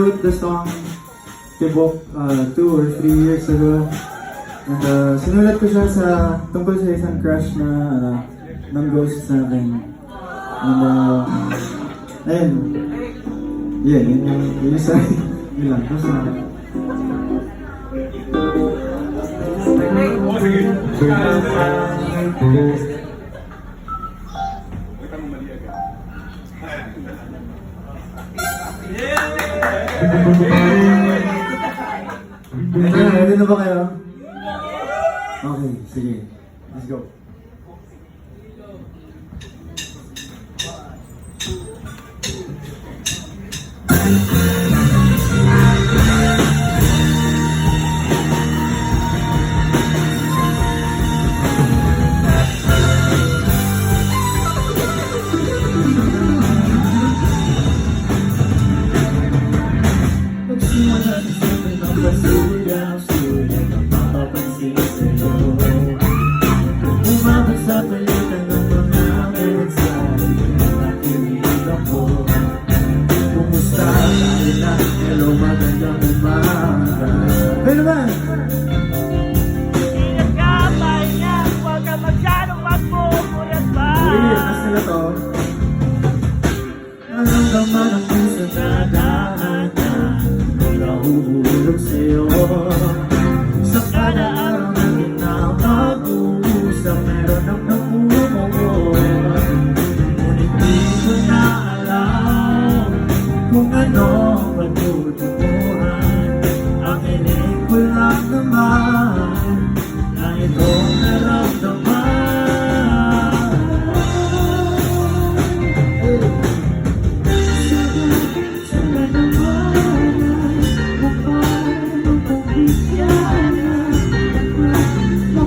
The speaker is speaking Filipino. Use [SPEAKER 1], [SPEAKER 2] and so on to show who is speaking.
[SPEAKER 1] wrote the song Tibok uh, two or three years ago. And uh, sinulat ko siya sa tungkol sa isang crush na uh, ng ghost sa akin. And uh, ayun. Yeah, yun yung yun yung sa yun lang. Tapos na, ready na ba kayo? Okay, sige. Let's go. Basilang sulit ang mapapansin sa'yo sa palitan ng mga mensahe Nakinig ako Kumusta tayo na Hello magandang umaga Hey naman!
[SPEAKER 2] Kada araw namin na
[SPEAKER 1] mag-uusap Meron ang namumuo Ngunit di ko na alam Kung ano ang